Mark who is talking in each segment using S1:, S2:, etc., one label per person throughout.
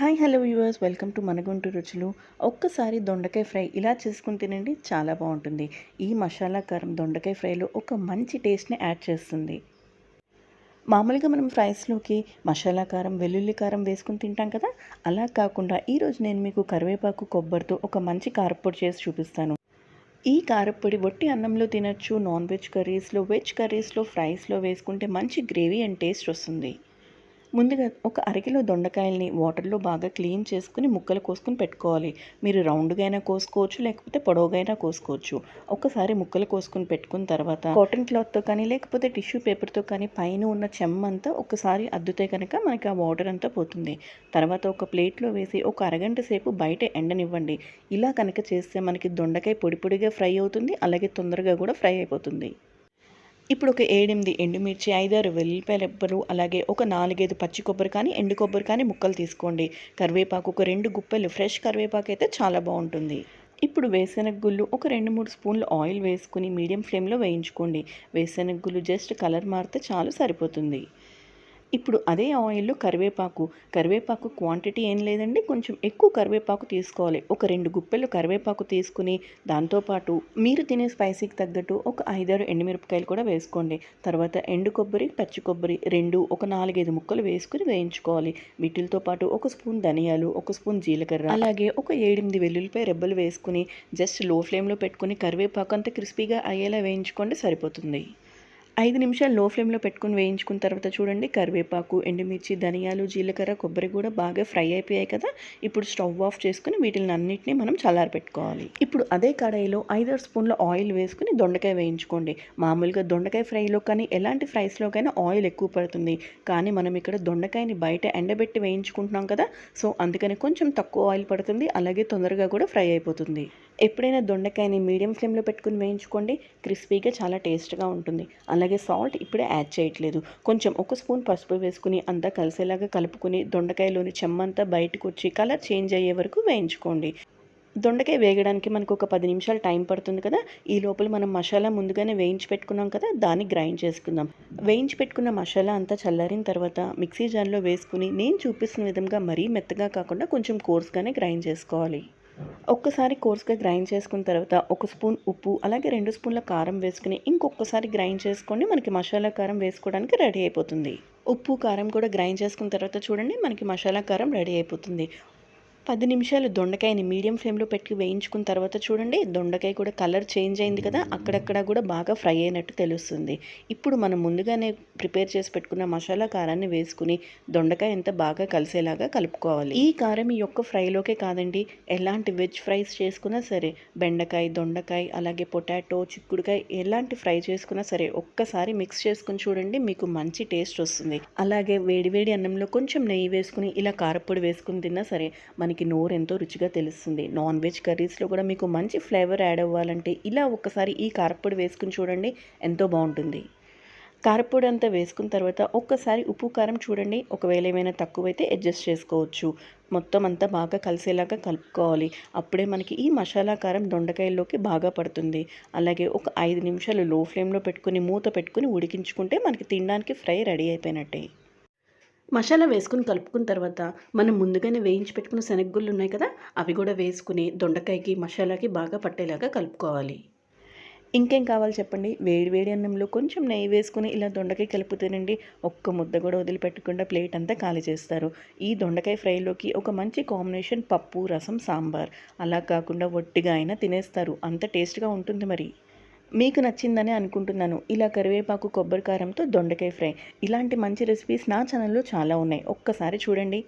S1: Hi hello viewers. Welcome to మన గుంటూరు రుచులు. ఒక్కసారి దొండకాయ ఫ్రై ఇలా చేసుకుని తినండి చాలా బాగుంటుంది. ఈ మసాలా కారం దొండకాయ ఫ్రైలో ఒక మంచి టేస్ట్ని యాడ్ చేస్తుంది. మామూలుగా మనం ఫ్రైస్లోకి మసాలా కారం వెల్లుల్లి కారం వేసుకుని తింటాం కదా? అలా కాకుండా ఈరోజు నేను మీకు కరివేపాకు కొబ్బరితో ఒక మంచి కారప్పొడి చేసి చూపిస్తాను. ఈ కారప్పొడి వట్టి అన్నంలో తినచ్చు నాన్ వెజ్ కర్రీస్లో వెజ్ కర్రీస్లో ఫ్రైస్లో వేసుకుంటే మంచి గ్రేవీ అండ్ టేస్ట్ వస్తుంది. ముందుగా ఒక అరకిలో దొండకాయల్ని వాటర్లో బాగా క్లీన్ చేసుకుని ముక్కలు కోసుకుని పెట్టుకోవాలి. మీరు రౌండ్గా అయినా కోసుకోవచ్చు లేకపోతే పొడవుగా కోసుకోవచ్చు. ఒకసారి ముక్కలు కోసుకుని పెట్టుకున్న తర్వాత కాటన్ క్లాత్తో కానీ లేకపోతే టిష్యూ పేపర్తో కానీ పైన ఉన్న చెమ్మంతా ఒకసారి అద్దుతే కనుక మనకి ఆ వాటర్ అంతా పోతుంది. తర్వాత ఒక ప్లేట్లో వేసి ఒక అరగంట సేపు బయట ఎండనివ్వండి. ఇలా కనుక చేస్తే మనకి దొండకాయ పొడి పొడిగా ఫ్రై అవుతుంది అలాగే తొందరగా కూడా ఫ్రై అయిపోతుంది. ఇప్పుడు ఒక ఏడెనిమిది ఎండుమిర్చి ఐదారు వెల్లిపెరబ్బలు అలాగే ఒక నాలుగైదు పచ్చి కొబ్బరి కానీ ఎండు కొబ్బరి కానీ ముక్కలు తీసుకోండి. కరివేపాకు ఒక రెండు గుప్పెలు ఫ్రెష్ కరివేపాకు అయితే చాలా బాగుంటుంది. ఇప్పుడు వేసనగుళ్ళు ఒక రెండు మూడు స్పూన్లు ఆయిల్ వేసుకుని మీడియం ఫ్లేమ్లో వేయించుకోండి. వేసనగుళ్ళు గుళ్ళు జస్ట్ కలర్ మారితే చాలు సరిపోతుంది. ఇప్పుడు అదే ఆయిల్లో కరివేపాకు. కరివేపాకు క్వాంటిటీ ఏం లేదండి కొంచెం ఎక్కువ కరివేపాకు తీసుకోవాలి. ఒక రెండు గుప్పెలు కరివేపాకు తీసుకుని దాంతోపాటు మీరు తినే స్పైసీకి తగ్గట్టు ఒక ఐదారు ఎండుమిరపకాయలు కూడా వేసుకోండి. తర్వాత ఎండు కొబ్బరి పచ్చి కొబ్బరి రెండు ఒక నాలుగైదు ముక్కలు వేసుకుని వేయించుకోవాలి. వీటితో పాటు ఒక స్పూన్ ధనియాలు ఒక స్పూన్ జీలకర్ర అలాగే ఒక ఏడెనిమిది వెల్లుల్లిపాయ రెబ్బలు వేసుకుని జస్ట్లో ఫ్లేమ్లో పెట్టుకుని కరివేపాకు అంతా క్రిస్పీగా అయ్యేలా వేయించుకోండి సరిపోతుంది. ఐదు నిమిషాలు లో ఫ్లేమ్లో పెట్టుకుని వేయించుకున్న తర్వాత చూడండి కరివేపాకు ఎండుమిర్చి ధనియాలు జీలకర్ర కొబ్బరి కూడా బాగా ఫ్రై అయిపోయాయి కదా. ఇప్పుడు స్టవ్ ఆఫ్ చేసుకుని వీటిని అన్నింటినీ మనం చల్లారి పెట్టుకోవాలి. ఇప్పుడు అదే కడాయిలో ఐదారు స్పూన్ల ఆయిల్ వేసుకుని దొండకాయ వేయించుకోండి. మామూలుగా దొండకాయ ఫ్రైలో కానీ ఎలాంటి ఫ్రైస్లోకైనా ఆయిల్ ఎక్కువ పడుతుంది. కానీ మనం ఇక్కడ దొండకాయని బయట ఎండబెట్టి వేయించుకుంటున్నాం కదా సో అందుకని కొంచెం తక్కువ ఆయిల్ పడుతుంది అలాగే తొందరగా కూడా ఫ్రై అయిపోతుంది. ఎప్పుడైనా దొండకాయని మీడియం ఫ్లేమ్లో పెట్టుకుని వేయించుకోండి. క్రిస్పీగా చాలా టేస్ట్గా ఉంటుంది. అలాగే సాల్ట్ ఇప్పుడే యాడ్ చేయట్లేదు. కొంచెం ఒక స్పూన్ పసుపు వేసుకుని అంతా కలిసేలాగా కలుపుకొని దొండకాయలోని చెమ్మంతా బయటకు వచ్చి కలర్ చేంజ్ అయ్యే వరకు వేయించుకోండి. దొండకాయ వేగడానికి మనకు ఒక పది నిమిషాలు టైం పడుతుంది కదా. ఈ లోపల మనం మసాలా ముందుగానే వేయించి పెట్టుకున్నాం కదా. దాన్ని గ్రైండ్ చేసుకుందాం. వేయించి పెట్టుకున్న మసాలా అంతా చల్లారిన తర్వాత మిక్సీ జార్లో వేసుకుని నేను చూపిస్తున్న విధంగా మరీ మెత్తగా కాకుండా కొంచెం కోర్స్గానే గ్రైండ్ చేసుకోవాలి. ఒక్కసారి కోర్స్గా గ్రైండ్ చేసుకున్న తర్వాత ఒక స్పూన్ ఉప్పు అలాగే రెండు స్పూన్ల కారం వేసుకుని ఇంకొకసారి గ్రైండ్ చేసుకోండి మనకి మసాలా కారం వేసుకోవడానికి రెడీ అయిపోతుంది. ఉప్పు కారం కూడా గ్రైండ్ చేసుకున్న తర్వాత చూడండి మనకి మసాలా కారం రెడీ అయిపోతుంది. పది నిమిషాలు దొండకాయని మీడియం ఫ్లేమ్లో పెట్టి వేయించుకున్న తర్వాత చూడండి దొండకాయ కూడా కలర్ చేంజ్ అయింది కదా అక్కడక్కడ కూడా బాగా ఫ్రై అయినట్టు తెలుస్తుంది. ఇప్పుడు మనం ముందుగానే ప్రిపేర్ చేసి పెట్టుకున్న మసాలా కారాన్ని వేసుకుని దొండకాయ ఎంత బాగా కలిసేలాగా కలుపుకోవాలి. ఈ కారం ఈ యొక్క ఫ్రైలోకే కాదండి ఎలాంటి వెజ్ ఫ్రైస్ చేసుకున్నా సరే బెండకాయ దొండకాయ అలాగే పొటాటో చిక్కుడుకాయ ఎలాంటి ఫ్రై చేసుకున్నా సరే ఒక్కసారి మిక్స్ చేసుకుని చూడండి మీకు మంచి టేస్ట్ వస్తుంది. అలాగే వేడివేడి అన్నంలో కొంచెం నెయ్యి వేసుకుని ఇలా కారపొడి వేసుకుని తిన్నా సరే మనకి మనకి నోరు ఎంతో రుచిగా తెలుస్తుంది. నాన్ వెజ్ కర్రీస్లో కూడా మీకు మంచి ఫ్లేవర్ యాడ్ అవ్వాలంటే ఇలా ఒక్కసారి ఈ కారపొడి వేసుకుని చూడండి ఎంతో బాగుంటుంది. కారపొడి అంతా వేసుకున్న తర్వాత ఒక్కసారి ఉప్పు కారం చూడండి. ఒకవేళ ఏమైనా తక్కువైతే అడ్జస్ట్ చేసుకోవచ్చు. మొత్తం అంతా బాగా కలిసేలాగా కలుపుకోవాలి. అప్పుడే మనకి ఈ మసాలా కారం దొండకాయల్లోకి బాగా పడుతుంది. అలాగే ఒక ఐదు నిమిషాలు లో ఫ్లేమ్లో పెట్టుకుని మూత పెట్టుకుని ఉడికించుకుంటే మనకి తినడానికి ఫ్రై రెడీ అయిపోయినట్టే. మసాలా వేసుకుని కలుపుకున్న తర్వాత మనం ముందుగానే వేయించి పెట్టుకున్న శనగగుళ్ళు ఉన్నాయి కదా అవి కూడా వేసుకుని దొండకాయకి మసాలాకి బాగా పట్టేలాగా కలుపుకోవాలి. ఇంకేం కావాలి చెప్పండి? వేడి వేడి అన్నంలో కొంచెం నెయ్యి వేసుకుని ఇలా దొండకాయ కలుపుతేనండి ఒక్క ముద్ద కూడా వదిలిపెట్టకుండా ప్లేట్ అంతా ఖాళీ చేస్తారు. ఈ దొండకాయ ఫ్రైలోకి ఒక మంచి కాంబినేషన్ పప్పు రసం సాంబార్. అలా కాకుండా ఒట్టిగా అయినా తినేస్తారు. అంత టేస్ట్గా ఉంటుంది మరి. మీకు నచ్చిందని అనుకుంటున్నాను. ఇలా కరివేపాకు కొబ్బరి కారంతో దొండకాయ ఫ్రై. ఇలాంటి మంచి రెసిపీస్ నా ఛానల్లో చాలా ఉన్నాయి. ఒక్కసారి చూడండి.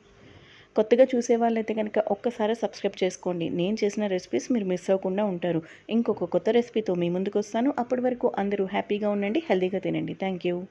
S1: కొత్తగా చూసే వాళ్ళైతే కనుక ఒక్కసారి సబ్స్క్రైబ్ చేసుకోండి. నేను చేసిన రెసిపీస్ మీరు మిస్ అవ్వకుండా ఉంటారు. ఇంకొక కొత్త రెసిపీతో మీ ముందుకు వస్తాను అప్పటి వరకు అందరూ హ్యాపీగా ఉండండి హెల్తీగా తినండి. Thank you.